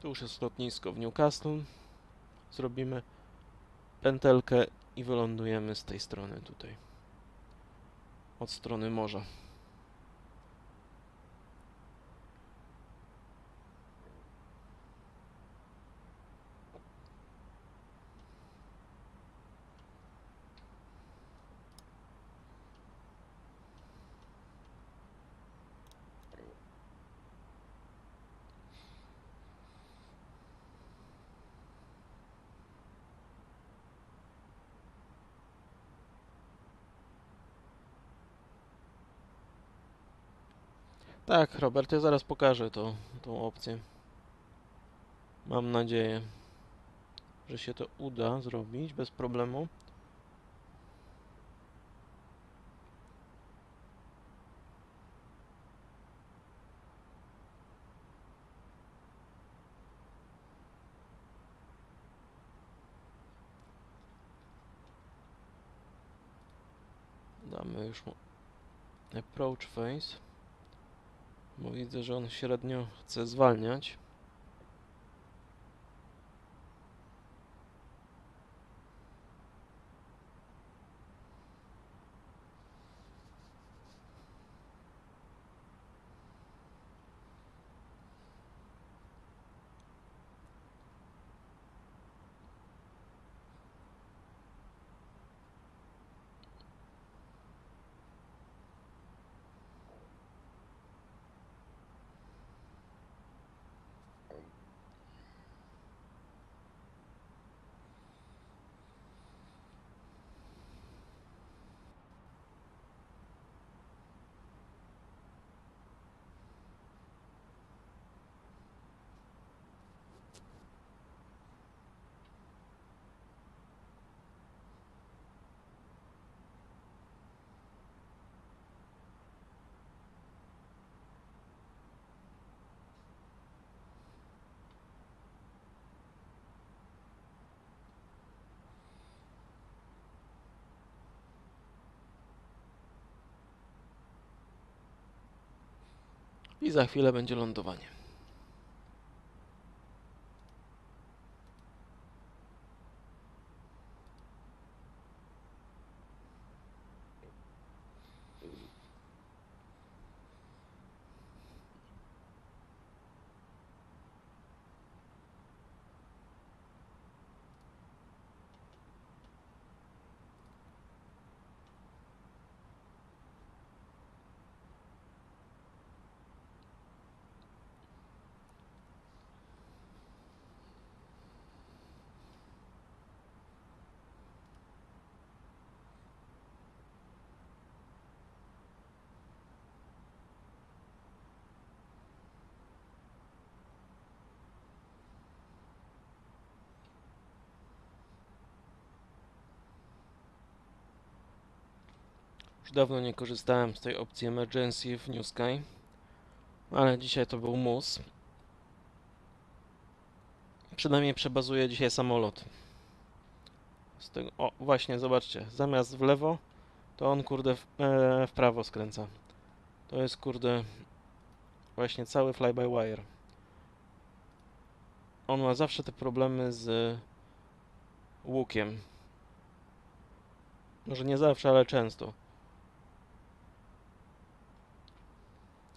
Tu już jest lotnisko w Newcastle. Zrobimy pętelkę i wylądujemy z tej strony tutaj. Od strony morza. Tak, Robert, ja zaraz pokażę to, tą opcję. Mam nadzieję, że się to uda zrobić bez problemu. Damy już mu approach face. Bo widzę, że on średnio chce zwalniać. I za chwilę będzie lądowanie. Już dawno nie korzystałem z tej opcji Emergency w New Sky, ale dzisiaj to był mus. Przynajmniej przebazuję dzisiaj samolot. Z tego, o, właśnie, zobaczcie, zamiast w lewo, to on kurde w, e, w prawo skręca. To jest kurde właśnie cały fly-by-wire. On ma zawsze te problemy z łukiem. Może nie zawsze, ale często.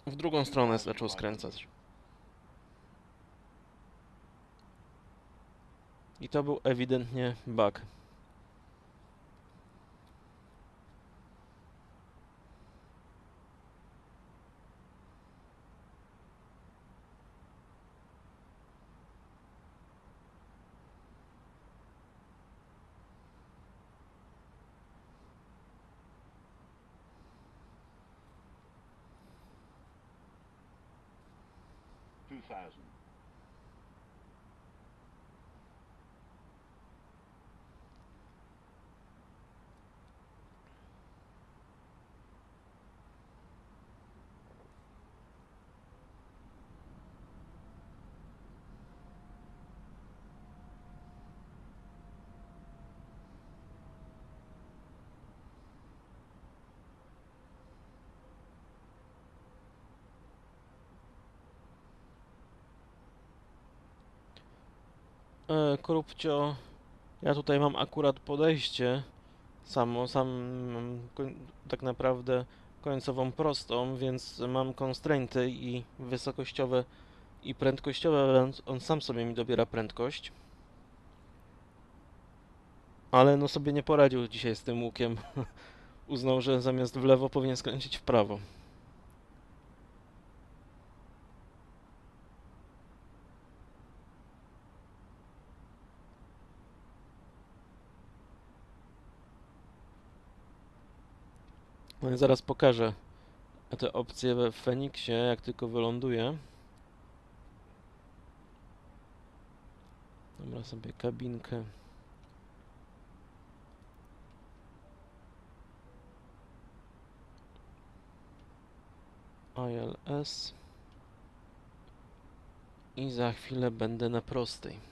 W drugą stronę zaczął skręcać. I to był ewidentnie bug. 2000. E, ja tutaj mam akurat podejście samo, sam tak naprawdę końcową prostą, więc mam constrainty i wysokościowe i prędkościowe, więc on sam sobie mi dobiera prędkość. Ale no sobie nie poradził dzisiaj z tym łukiem. Uznał, że zamiast w lewo powinien skręcić w prawo. No zaraz pokażę te opcje we Feniksie, jak tylko wyląduję. Dobra, sobie kabinkę. ILS. I za chwilę będę na prostej.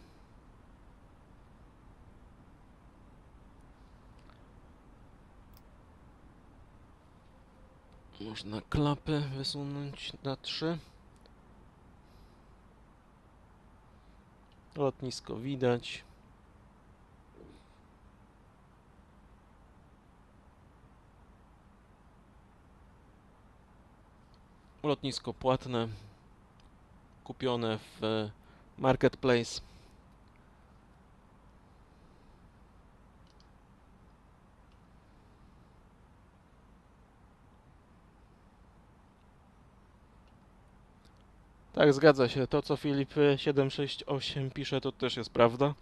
Można klapy wysunąć na 3. Lotnisko widać. Lotnisko płatne, kupione w Marketplace. Tak, zgadza się. To, co Filip y, 768 pisze, to też jest prawda.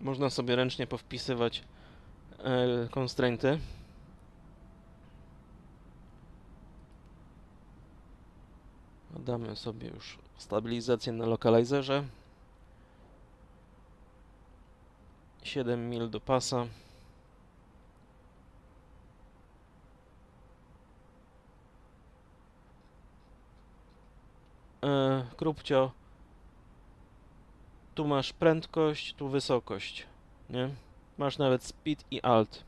Można sobie ręcznie powpisywać e, constrainty. Damy sobie już stabilizację na lokalizerze. 7 mil do pasa. E, Krupcio, tu masz prędkość, tu wysokość, nie? Masz nawet speed i alt.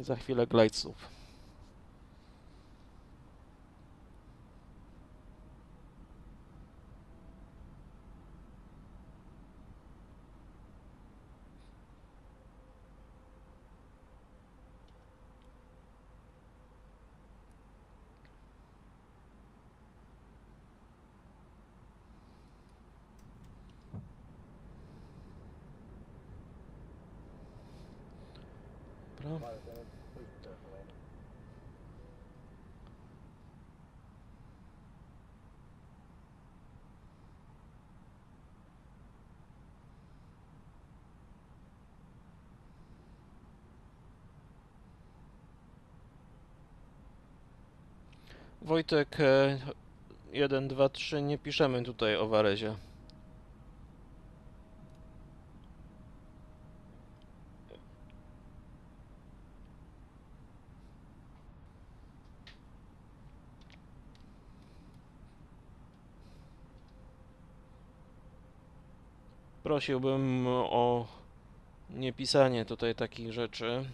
Za chwilę glidesów. Dobra. Wojtek 1, 2, 3 nie piszemy tutaj o Warezie. Prosiłbym o niepisanie tutaj takich rzeczy.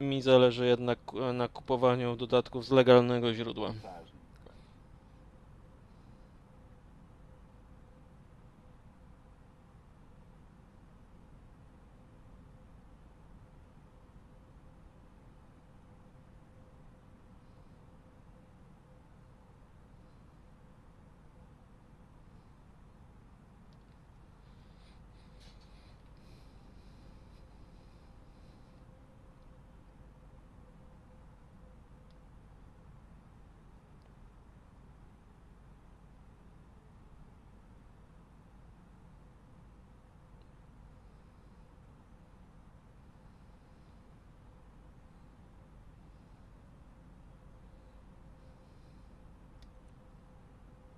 Mi zależy jednak na kupowaniu dodatków z legalnego źródła.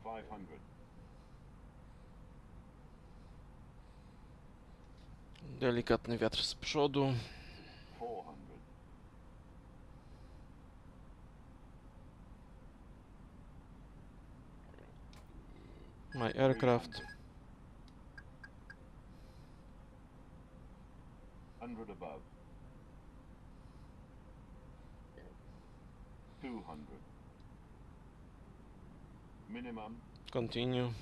500. Delikatny wiatr z przodu. 400. My aircraft. 100 above. 200. Minimum Continue.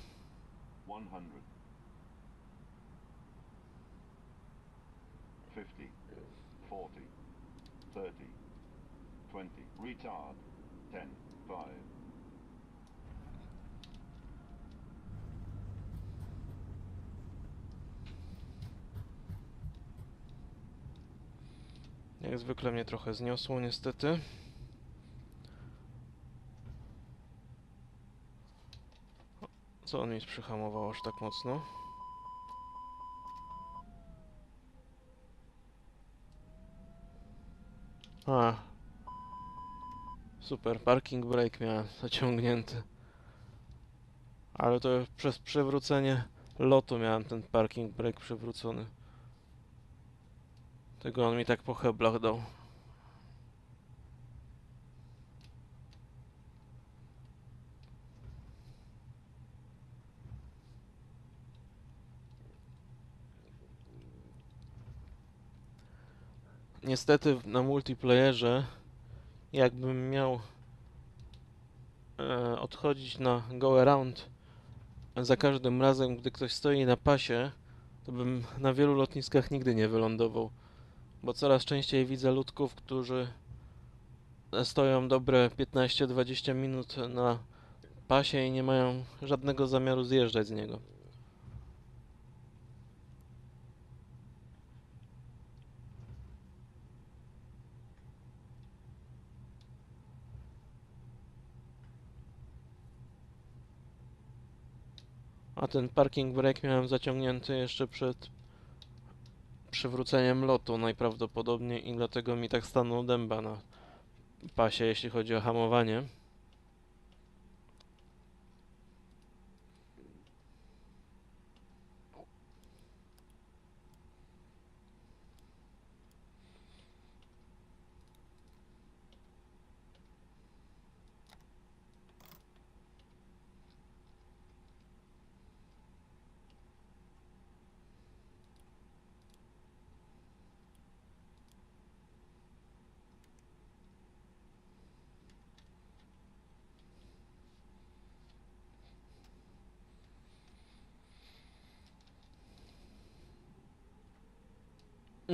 100. 50. 40. 30. 20. Retard. 10. 5. Jak zwykle mnie trochę zniosło niestety. O, Co on mi przyhamował aż tak mocno? A. Super, parking brake miałem zaciągnięty. Ale to przez przewrócenie lotu miałem ten parking brake przewrócony. Tego on mi tak po heblach dał. Niestety na multiplayerze jakbym miał e, odchodzić na go around za każdym razem, gdy ktoś stoi na pasie, to bym na wielu lotniskach nigdy nie wylądował bo coraz częściej widzę ludków, którzy stoją dobre 15-20 minut na pasie i nie mają żadnego zamiaru zjeżdżać z niego. A ten parking brake miałem zaciągnięty jeszcze przed przywróceniem lotu najprawdopodobniej i dlatego mi tak stanął dęba na pasie, jeśli chodzi o hamowanie.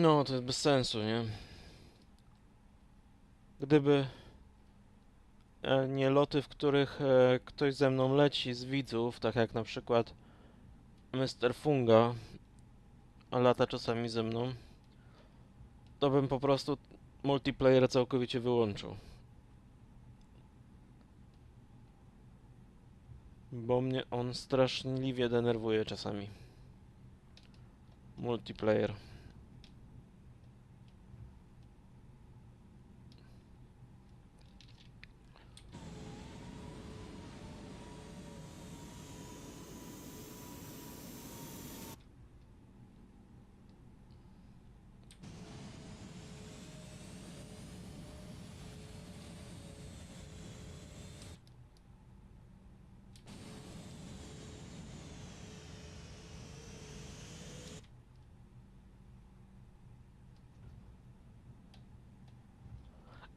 No, to jest bez sensu, nie? Gdyby e, nie loty, w których e, ktoś ze mną leci z widzów, tak jak na przykład Mr. Funga, lata czasami ze mną, to bym po prostu multiplayer całkowicie wyłączył. Bo mnie on straszliwie denerwuje czasami. Multiplayer.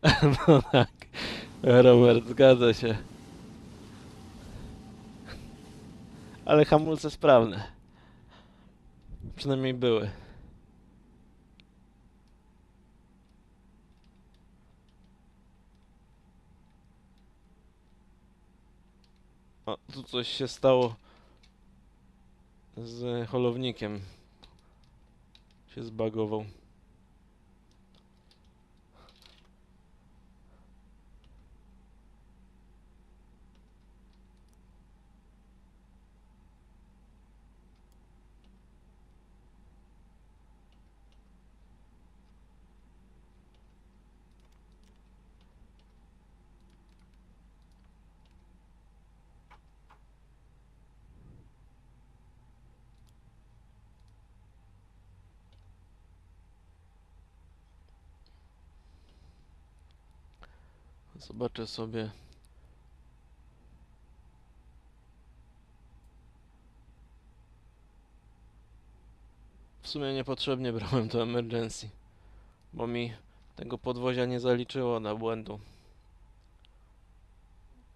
No tak, Robert, zgadza się. Ale hamulce sprawne. Przynajmniej były. O, tu coś się stało z holownikiem. Się zbagował. Zobaczę sobie. W sumie niepotrzebnie brałem to emergency, bo mi tego podwozia nie zaliczyło na błędu.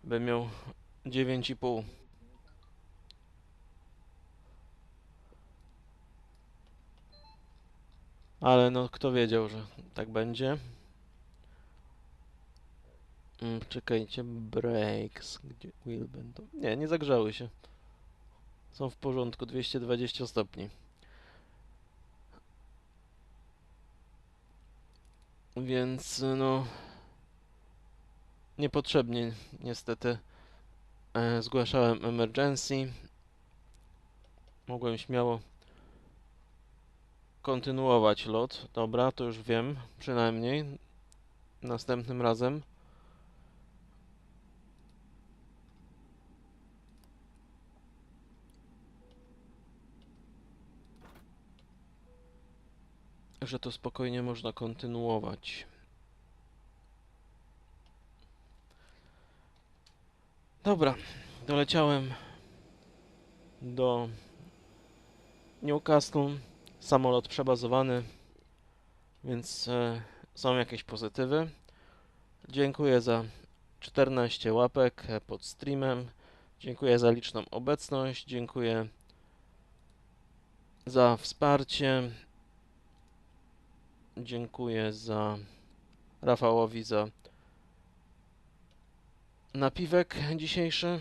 Bym miał 9,5. Ale no, kto wiedział, że tak będzie? Mm, czekajcie, brakes. Gdzie wheel będą? Nie, nie zagrzały się. Są w porządku, 220 stopni. Więc no niepotrzebnie niestety e, zgłaszałem emergency. Mogłem śmiało kontynuować lot. Dobra, to już wiem, przynajmniej następnym razem. Że to spokojnie można kontynuować. Dobra, doleciałem do Newcastle. Samolot przebazowany, więc e, są jakieś pozytywy. Dziękuję za 14 łapek pod streamem. Dziękuję za liczną obecność. Dziękuję za wsparcie. Dziękuję za Rafałowi za napiwek dzisiejszy.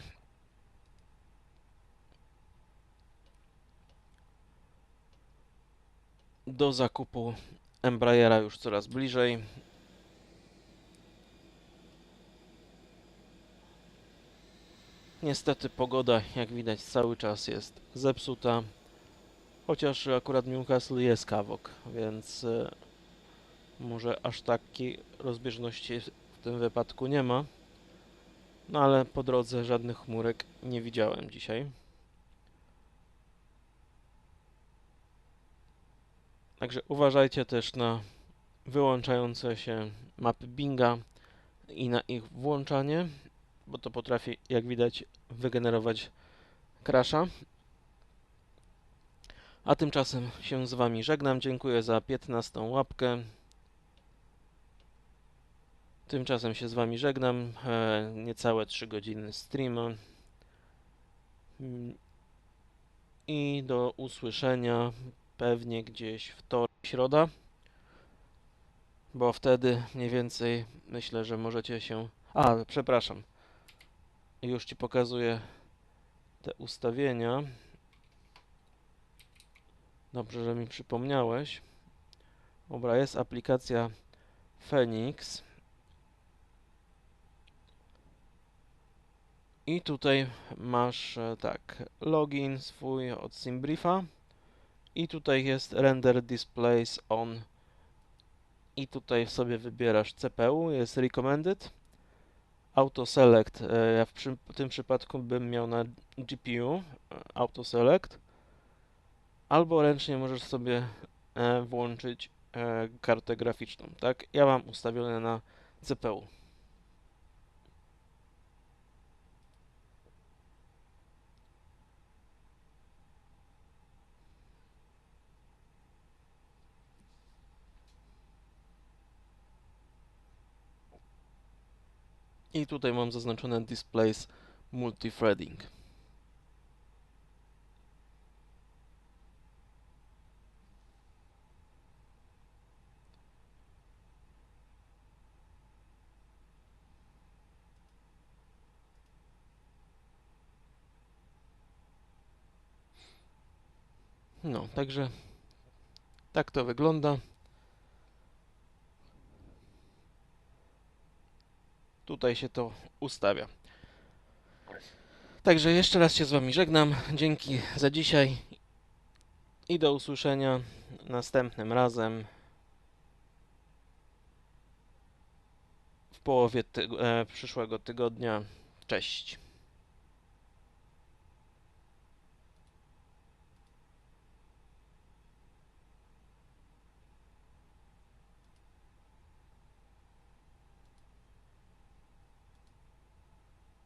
Do zakupu Embraera już coraz bliżej. Niestety pogoda, jak widać, cały czas jest zepsuta. Chociaż akurat Newcastle jest kawok, więc e, może aż takiej rozbieżności w tym wypadku nie ma. No ale po drodze żadnych chmurek nie widziałem dzisiaj. Także uważajcie też na wyłączające się mapy Binga i na ich włączanie, bo to potrafi, jak widać, wygenerować crasha. A tymczasem się z Wami żegnam. Dziękuję za 15 łapkę. Tymczasem się z Wami żegnam. E, niecałe 3 godziny streama. Mm, I do usłyszenia pewnie gdzieś wtorek, środa. Bo wtedy mniej więcej myślę, że możecie się. A, przepraszam. Już Ci pokazuję te ustawienia. Dobrze, że mi przypomniałeś. Dobra, jest aplikacja Phoenix. I tutaj masz e, tak, login swój od Simbriefa. I tutaj jest render displays on. I tutaj sobie wybierasz CPU, jest recommended. Auto select, e, ja w przy, tym przypadku bym miał na GPU e, auto select. Albo ręcznie możesz sobie włączyć kartę graficzną, tak? Ja mam ustawione na CPU. I tutaj mam zaznaczone displays multithreading. No, także tak to wygląda. Tutaj się to ustawia. Także jeszcze raz się z Wami żegnam. Dzięki za dzisiaj i do usłyszenia następnym razem w połowie e, przyszłego tygodnia. Cześć.